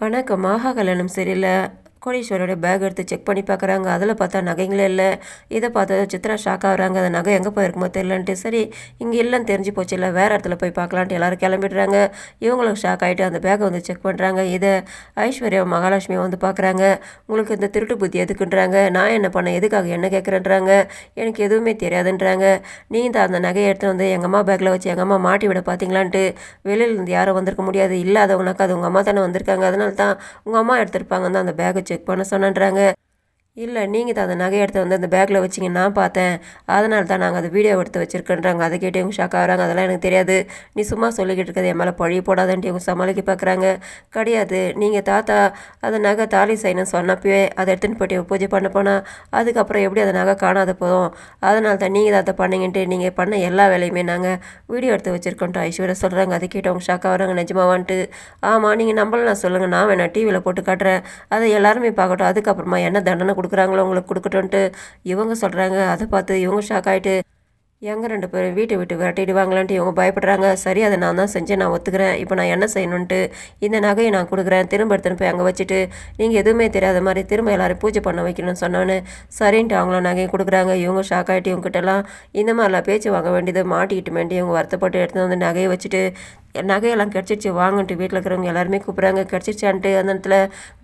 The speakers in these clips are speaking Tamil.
வணக்கம். மாகா கல்யாணம் சரியில்லை. கோடீஸ்வரோட பேக் எடுத்து செக் பண்ணி பார்க்குறாங்க. அதில் பார்த்தா நகைங்களே இல்லை. இதை பார்த்தா சித்ரா ஷாக் ஆகுறாங்க. அந்த நகை எங்கே போயிருக்குமோ தெரியலன்ட்டு. சரி இங்கே இல்லைன்னு தெரிஞ்சு போச்சு இல்லை. வேறு இடத்துல போய் பார்க்கலான்ட்டு எல்லோரும் கிளம்பிடுறாங்க. இவங்களுக்கு ஷாக் ஆகிட்டு அந்த பேக்கை வந்து செக் பண்ணுறாங்க இதை ஐஸ்வர்யா மகாலட்சுமி வந்து பார்க்குறாங்க. உங்களுக்கு இந்த திருட்டு புத்தி எதுக்குன்றாங்க? நான் என்ன பண்ணேன்? எதுக்காக என்ன கேட்குறேன்றாங்க எனக்கு எதுவுமே தெரியாதுன்றாங்க. நீ தான் அந்த நகையை எடுத்து வந்து எங்கள் அம்மா பேக்கில் வச்சு எங்கள் அம்மா மாட்டி விட பார்த்தீங்களான்ட்டு வெளியிலேருந்து யாரும் வந்திருக்க முடியாது. இல்லாதவங்கனாக்கா அது உங்கள் அம்மா தானே வந்திருக்காங்க. அதனால தான் உங்கள் அம்மா எடுத்திருப்பாங்க தான் அந்த பேக்கை செக் பண்ண சொன்னன்றாங்க. இல்லை நீங்கள் தான் அந்த நகையை எடுத்து வந்து அந்த பேக்கில் வச்சிங்க நான் பார்த்தேன். அதனால தான் நாங்கள் அந்த வீடியோ எடுத்து வச்சுருக்கேன்றாங்க. அதை கேட்டு இவங்க ஷாக் ஆகிறாங்க. அதெல்லாம் எனக்கு தெரியாது. நீ சும்மா சொல்லிக்கிட்டு இருக்கிறது என் மேலே பழி போடாதன்ட்டு இவங்க சமாளிக்க பார்க்குறாங்க. கிடையாது. நீங்கள் தாத்தா அந்த நகை தாலி செய்யணும்னு சொன்னப்பவே அதை எடுத்துன்னு போயிட்டு பூஜை பண்ண போனால் அதுக்கப்புறம் எப்படி அந்த நகை காணாத போதும்? அதனால தான் நீங்கள் தாத்தா பண்ணீங்கன்ட்டு நீங்கள் பண்ண எல்லா வேலையுமே நாங்கள் வீடியோ எடுத்து வச்சுருக்கோன்ட்டு ஐஸ்வர்யா சொல்கிறாங்க அதை கேட்டு அவங்க ஷாக் ஆகிறாங்க. நிஜமாவான்ட்டு. ஆமாம் நீங்கள் நம்பலாம் சொல்லுங்கள் நான் வேணா டிவியில் போட்டு காட்டுறேன். அதை எல்லாருமே பார்க்கட்டும். அதுக்கப்புறமா என்ன தண்டனை கொடு கொடுக்குறாங்களோ உங்களுக்கு கொடுக்கட்டும்ன்ட்டு இவங்க சொல்கிறாங்க அதை பார்த்து இவங்க ஷாக் ஆகிட்டு எங்க ரெண்டு பேரும் வீட்டை விட்டு விரட்டிடுவாங்களான்ட்டு இவங்க பயப்படுறாங்க. சரி அதை நான் தான் செஞ்சு நான் ஒத்துக்கிறேன். இப்போ நான் என்ன செய்யணுன்ட்டு இந்த நகையை நான் கொடுக்குறேன். திரும்ப எடுத்துன்னு போய் அங்கே வச்சுட்டு நீங்கள் எதுவுமே தெரியாத மாதிரி திரும்ப எல்லாரும் பூஜை பண்ண வைக்கணும்னு சொன்னோன்னு சரின்ட்டு அவங்களும் நகையை கொடுக்குறாங்க. இவங்க ஷாக் ஆகிட்டு இவங்ககிட்டலாம் இந்த மாதிரிலாம் பேச்சு வாங்க வேண்டியது மாட்டிக்கிட்டு வேண்டி இவங்க வருத்தப்பட்டு எடுத்து வந்து நகையை வச்சுட்டு நகையெல்லாம் கிடச்சிருச்சு வாங்கன்ட்டு வீட்டில் இருக்கிறவங்க எல்லாருமே கூப்பிட்றாங்க. கிடச்சிருச்சான்ட்டு அந்த இடத்துல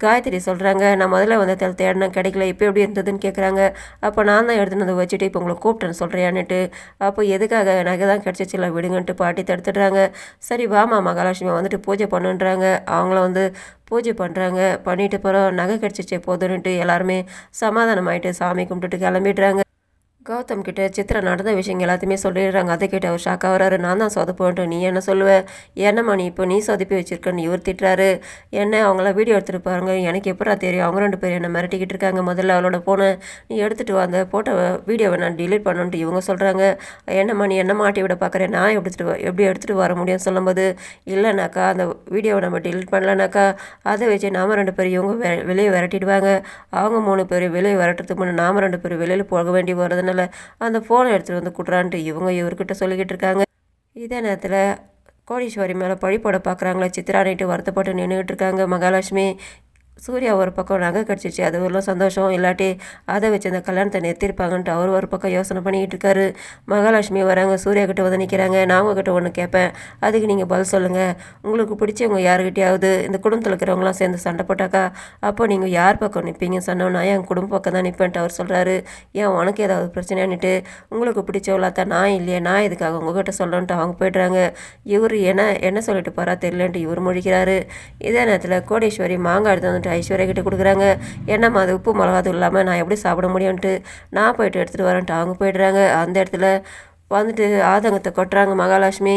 காயத்ரி சொல்கிறாங்க நான் முதல்ல வந்து இடத்துல தேடினேன் கிடைக்கல இப்போ எப்படி இருந்ததுன்னு கேட்குறாங்க அப்போ நான் தான் எடுத்துன்னு வந்து வச்சுட்டு இப்போ உங்களை கூப்பிட்டேன்னு சொல்கிறியான்னுட்டு அப்போ எதுக்காக நகை தான் கிடச்சிச்சில்ல விடுங்கன்ட்டு பாட்டி தடுத்துடுறாங்க. சரி வாமா மகாலட்சுமி வந்துட்டு பூஜை பண்ணுன்றாங்க. அவங்கள வந்து பூஜை பண்ணுறாங்க பண்ணிட்டு போகிறோம் நகை கிடச்சிச்சே போதுன்னுட்டு எல்லாருமே சமாதானம் ஆகிட்டு சாமி கும்பிட்டுட்டு கிளம்பிடுறாங்க. கௌதம் கிட்ட சித்ரா நடந்த விஷயங்கள் எல்லாத்தையுமே சொல்லிடுறாங்க. அதை கேட்டு அவர் ஷாக் ஆகிறாரு நான் தான் சொதப்போன்ட்டு நீ என்ன சொல்லுவ? என்னம்மா நீ இப்போ நீ சொதப்பி வச்சிருக்கன்னு இவர் திட்டுறாரு. என்ன? அவங்கள வீடியோ எடுத்துகிட்டு பாருங்க எனக்கு எப்படா தெரியும்? அவங்க ரெண்டு பேரும் என்ன மிரட்டிக்கிட்டு இருக்காங்க. முதல்ல அவளோட ஃபோனை நீ எடுத்துகிட்டு வந்த போட்டோ வீடியோவை நான் டிலீட் பண்ணுன்ட்டு இவங்க சொல்கிறாங்க என்னம்மா நீ என்ன மாட்டி விட பார்க்குறேன் நான் எடுத்துகிட்டு எப்படி எடுத்துகிட்டு வர முடியும் சொல்லும்போது இல்லைனாக்கா அந்த வீடியோவை நம்ம டிலீட் பண்ணலனாக்கா அதை வச்சு நாம் ரெண்டு பேரும் இவங்க வெளியே விரட்டிடுவாங்க. அவங்க மூணு பேர் வெளியே விரட்டுறதுக்கு முன்னே நாம் ரெண்டு பேரும் வெளியில் போக வேண்டி வருதுன்னு அதனால் அந்த ஃபோனை எடுத்துகிட்டு வந்து கொடுறான்ட்டு இவங்க இவர்கிட்ட சொல்லிக்கிட்டு இருக்காங்க. இதே நேரத்தில் கோடீஸ்வரி மேலே பழி போட பார்க்குறாங்களே சித்ரானிட்டு வருத்தப்பட்டு நின்றுக்கிட்டு இருக்காங்க மகாலட்சுமி. சூர்யா ஒரு பக்கம் நகை கிடச்சிச்சு அது ஒரு சந்தோஷம். இல்லாட்டி அதை வச்சு அந்த கல்யாணத்தை நிறுத்திருப்பாங்கன்ட்டு அவர் ஒரு பக்கம் யோசனை பண்ணிக்கிட்டு இருக்காரு. மகாலட்சுமி வராங்க சூர்யா கிட்ட வந்து நிற்கிறாங்க நான் உங்ககிட்ட ஒன்று கேட்பேன் அதுக்கு நீங்கள் பதில் சொல்லுங்கள் உங்களுக்கு பிடிச்சவங்க யாருக்கிட்டையாவது இந்த குடும்பத்தில் இருக்கிறவங்களாம் சேர்ந்து சண்டை போட்டாக்கா அப்போ நீங்கள் யார் பக்கம் நிற்பீங்க சொன்னோன்னா என் குடும்ப பக்கம் தான் நிற்பேன்ட்டு அவர் சொல்கிறாரு ஏன் உனக்கு ஏதாவது பிரச்சனைன்னுட்டு உங்களுக்கு பிடிச்சவளா நான் இல்லையே நான் இதுக்காக உங்ககிட்ட சொல்லணுன்ட்டு அவங்க போய்ட்றாங்க. இவர் என்ன என்ன சொல்லிட்டு போகிறா தெரியலன்ட்டு இவர் முழிக்கிறாரு. இதே நேரத்தில் கோடீஸ்வரி மாங்காய் எடுத்து வந்துட்டு ஐஸ்வர்யா கிட்டே கொடுக்குறாங்க. என்னம்மா அது உப்பு மிளகாது இல்லாமல் நான் எப்படி சாப்பிட முடியும்ன்ட்டு. நான் போயிட்டு எடுத்துகிட்டு வரேன்ட்டு அவங்க போயிடுறாங்க. அந்த இடத்துல வந்துட்டு ஆதங்கத்தை கொட்டுறாங்க மகாலட்சுமி.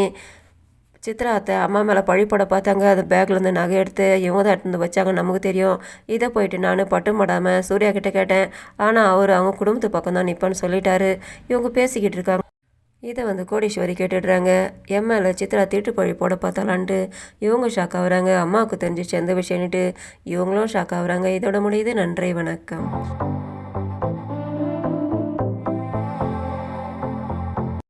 சித்ரா அத்தை அம்மா மேலே பழிப்பட பார்த்தாங்க. அந்த பேக்லேருந்து நகை எடுத்து இவங்க தான் எடுத்து வச்சாங்க. நமக்கு தெரியும். இதை போயிட்டு நான் பட்டும் படாமல் சூர்யா கிட்டே கேட்டேன். ஆனால் அவர் அவங்க குடும்பத்து பக்கம் தான் நிற்பேன்னு சொல்லிட்டாரு. இவங்க பேசிக்கிட்டு இருக்காங்க. இதை வந்து கோடீஸ்வரி கேட்டுடுறாங்க. எம்எல்ஏ சித்ரா தீட்டுப்பழி போட பார்த்தாலான்ட்டு இவங்க ஷாக் ஆகுறாங்க. அம்மாவுக்கு தெரிஞ்சிச்சு எந்த விஷயம்னுட்டு இவங்களும் ஷாக் ஆகுறாங்க. இதோட முடியுது. நன்றி வணக்கம்.